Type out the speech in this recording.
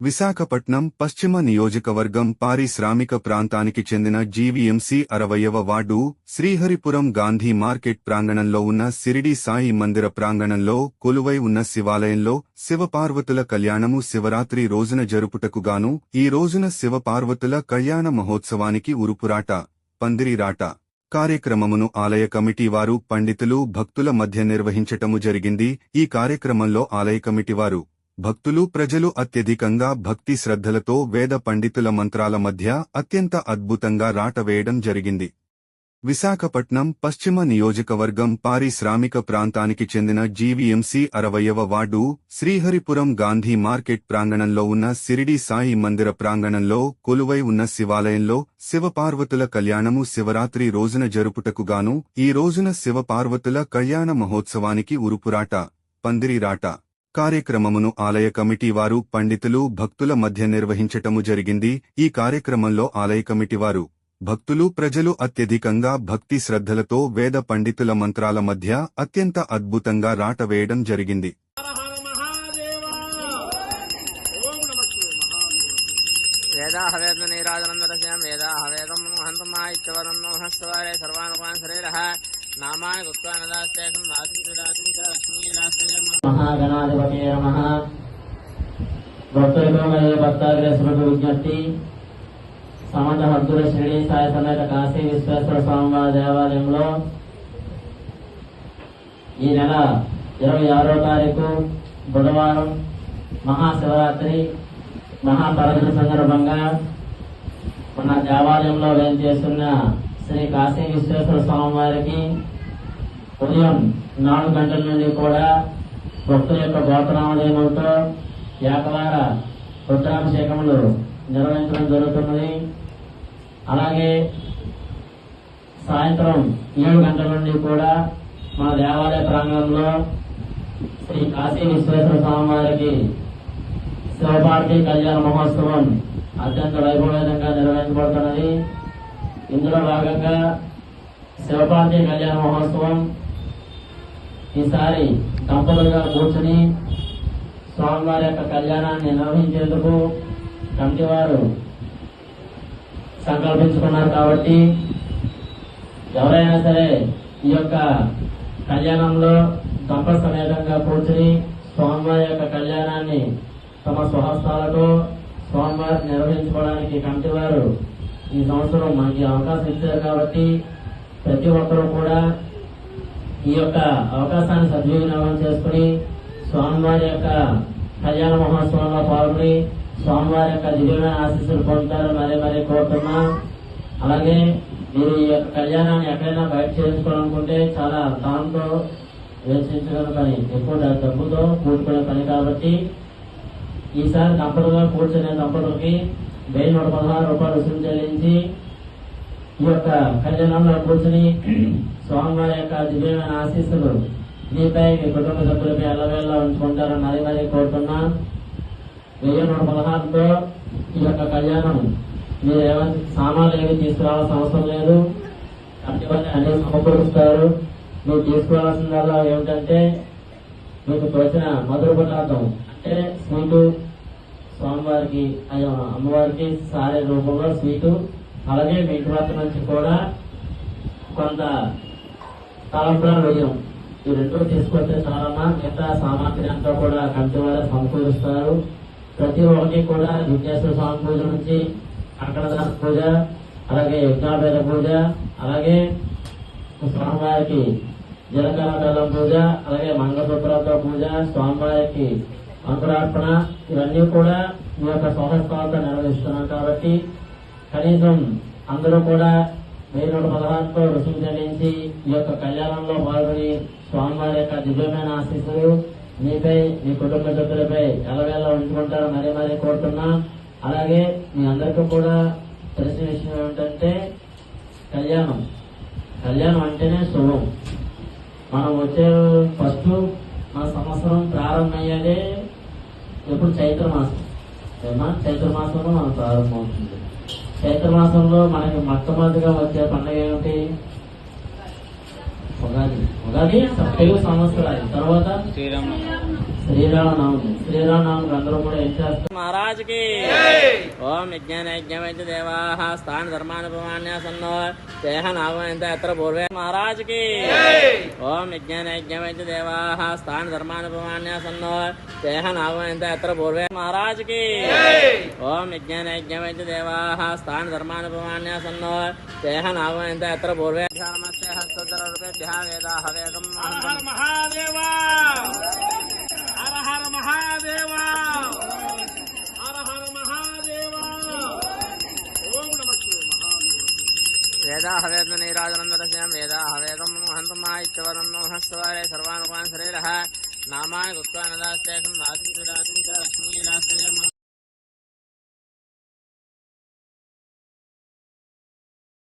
విశాఖపట్నం పశ్చిమ నియోజకవర్గం పారిశ్రామిక ప్రాంతానికి చెందిన జీవీఎంసీ అరవయవ వార్డు శ్రీహరిపురం గాంధీ మార్కెట్ ప్రాంగణంలో ఉన్న సిరిడి సాయి మందిర ప్రాంగణంలో కొలువై ఉన్న శివాలయంలో శివపార్వతుల కళ్యాణము శివరాత్రి రోజున జరుపుటకుగాను ఈ రోజున శివపార్వతుల కళ్యాణ మహోత్సవానికి ఉరుపురాట పందిరిరాట కార్యక్రమమును ఆలయ కమిటీ వారు పండితులు భక్తుల మధ్య నిర్వహించటము జరిగింది. ఈ కార్యక్రమంలో ఆలయ కమిటీ వారు భక్తులు ప్రజలు అత్యధికంగా భక్తి శ్రద్ధలతో వేద పండితుల మంత్రాల మధ్య అత్యంత అద్భుతంగా రాటవేయడం జరిగింది. విశాఖపట్నం పశ్చిమ నియోజకవర్గం పారిశ్రామిక ప్రాంతానికి చెందిన జీవీఎంసీ అరవయవ వార్డు శ్రీహరిపురం గాంధీ మార్కెట్ ప్రాంగణంలో ఉన్న సిరిడి సాయి మందిర ప్రాంగణంలో కొలువై ఉన్న శివాలయంలో శివపార్వతుల కళ్యాణము శివరాత్రి రోజున జరుపుటకుగాను ఈ రోజున శివపార్వతుల కళ్యాణ మహోత్సవానికి ఉరుపురాట పందిరిరాట. కార్యక్రమమును ఆలయ కమిటీ వారు పండితులు భక్తుల మధ్య నిర్వహించటము జరిగింది. ఈ కార్యక్రమంలో ఆలయ కమిటీ వారు భక్తులు ప్రజలు అత్యధికంగా భక్తి శ్రద్ధలతో వేద పండితుల మంత్రాల మధ్య అత్యంత అద్భుతంగా రాట వేయడం జరిగింది. హర వేదాహవేదం హంతమాయిత్యవరం నోహస్తవారే సర్వానుపాన్ శరీర నామాని గుత్వానదాస్తేకం రాత్రి రాత్రి చ లక్ష్మీరాస్తేయం మహాగణాధిపతే నమః. భక్తులకు మరియు భక్తాగ్రేసులకు విజ్ఞప్తి. సమంత భక్తుల షిరిడి సాయి సమేత కాశీ విశ్వేశ్వర స్వామివారి దేవాలయంలో ఈ నెల ఇరవై ఆరో తారీఖు బుధవారం మహాశివరాత్రి మహాపరగతి సందర్భంగా మన దేవాలయంలో వేంచేస్తున్న శ్రీ కాశీ విశ్వేశ్వర స్వామి వారికి ఉదయం నాలుగు గంటల నుండి కూడా భక్తుల యొక్క గోత్రనామదేవులతో ఏకవార రుద్రాభిషేకములు నిర్వహించడం జరుగుతున్నది. అలాగే సాయంత్రం ఏడు గంటల నుండి కూడా మన దేవాలయ ప్రాంగణంలో శ్రీ కాశీ విశ్వేశ్వర స్వామి వారికి శివభారతి కళ్యాణ మహోత్సవం అత్యంత వైభవంగా నిర్వహించబడుతున్నది. ఇందులో భాగంగా శివపార్వతి కళ్యాణ మహోత్సవం ఈసారి దంపతులుగా కూర్చుని స్వామివారి యొక్క కళ్యాణాన్ని నిర్వహించేందుకు కమిటీ వారు సంకల్పించుకున్నారు కాబట్టి ఎవరైనా సరే ఈ యొక్క కళ్యాణంలో దంప సమేతంగా కూర్చుని స్వామివారి యొక్క కళ్యాణాన్ని తమ స్వహస్తాలతో స్వామివారిని నిర్వహించుకోవడానికి కమిటీ వారు ఈ సంవత్సరం మనకి అవకాశం ఇచ్చారు కాబట్టి ప్రతి ఒక్కరూ కూడా ఈ యొక్క అవకాశాన్ని సద్వినియోగం చేసుకుని స్వామివారి యొక్క కళ్యాణ మహోత్సవంలో పాల్గొని స్వామివారి యొక్క దివ్యమైన ఆశీస్సులు పొందుతారు మరీ మరీ కోరుతున్నా. అలాగే మీరు ఈ యొక్క కళ్యాణాన్ని ఎక్కడైనా బయట చేయించుకోవాలనుకుంటే చాలా దాంతో వేసించగల పని ఎక్కువ డబ్బుతో కూడుకునే పని కాబట్టి ఈసారి దంపతులుగా కూర్చునే దంపతులకి వెయ్యి నూట పదహారు రూపాయలు రుసుము చెల్లించి ఈ యొక్క కళ్యాణంలో కూర్చుని స్వామివారి యొక్క దివ్యమైన ఆశీస్సులు మీపై మీ కుటుంబ సభ్యులపై అల్లవేళ్ళ ఉంచుకుంటారని మరీ మరీ కోరుతున్నా. వెయ్యి నూట పదహారుతో ఈ యొక్క కళ్యాణం మీరు ఏమైనా సామాన్లు ఏమి తీసుకురావాల్సిన అవసరం లేదు. అటువంటి అన్ని సమకూరుస్తారు. మీరు తీసుకోవాల్సిన ఏమిటంటే మీకు తోచిన మధుర పదార్థం అంటే స్వీటు స్వామివారికి అమ్మవారికి సారే రూపంలో స్వీటు. అలాగే మీ ఇంటి వద్ద నుంచి కూడా కొంత తలంపులను వేయం. ఈ రెండు తీసుకొస్తే చాలమ్మా. మిగతా సామాగ్రి అంతా కూడా కంటి సమకూరుస్తారు. ప్రతి ఒక్కటి కూడా విఘ్నేశ్వర స్వామి పూజ నుంచి అక్కడదాస పూజ అలాగే యజ్ఞాపేద పూజ అలాగే స్వామివారికి జలకాల పూజ అలాగే మంగళసూత్రాలతో పూజ స్వామివారికి అంకురార్పణ ఇవన్నీ కూడా మీ యొక్క స్వహస్తాలతో నిర్వహిస్తున్నాం కాబట్టి కనీసం అందరూ కూడా వెయ్యి నూట పదహారుతో రుసుము చెల్లించి ఈ యొక్క కళ్యాణంలో పాల్గొని స్వామివారి యొక్క దివ్యమైన ఆశీస్సులు మీపై మీ కుటుంబ సభ్యులపై ఎలవేళ ఉంచుకుంటారు మరీ మరీ కోరుతున్నా. అలాగే మీ అందరికీ కూడా తెలిసిన విషయం ఏమిటంటే కళ్యాణం. కళ్యాణం అంటేనే శుభం. మనం వచ్చే ఫస్ట్ మన సంవత్సరం ప్రారంభమయ్యేదే ఎప్పుడు చైత్ర మాసం? చైత్ర మాసంలో మనం ప్రారంభమవుతుంది చైత్ర మాసంలో మనకి మొట్టమొదటిగా వచ్చే పండుగ ఏమిటి? ఉగాది. ఉగాది తెలుగు సంవత్సరాలు. తర్వాత? శ్రీరామ శ్రీరామనవమి శ్రీరామనవమికి అందరూ కూడా ఏం చేస్తారు మహారాజ్ కి ఓం యజ్ఞాన యజ్ఞమైత దేవాః స్థాన ధర్మానుభవాన్యాసన్నో దేహ నామయంత అత్ర పూర్వే మహారాజ్ కి ఓం యజ్ఞాన యజ్ఞమైత దేవాః స్థాన ధర్మానుభవాన్యాసన్నో దేహ నామయంత అత్ర పూర్వే మహారాజ్ కి ఓం యజ్ఞాన యజ్ఞమైత దేవాః స్థాన ధర్మానుభవాన్యాసన్నో దేహ నామయంత అత్ర పూర్వే నమస్తే హస్తోత్తర రూపేభ్యः వేదాః వేదం హర హర మహాదేవ హర హర మహాదేవ! హర హర మహాదేవ! ఓం నమ శివాయ మహాదేవ. వేదాహ వేద నీరాజనందరస్యాం వేదాహ వేదం హంతమా ఇత్యవదం హస్తవారే సర్వానుపాన్ శరీర నామాని గుప్తానదాస్తేషం రాజం చ రాజం చ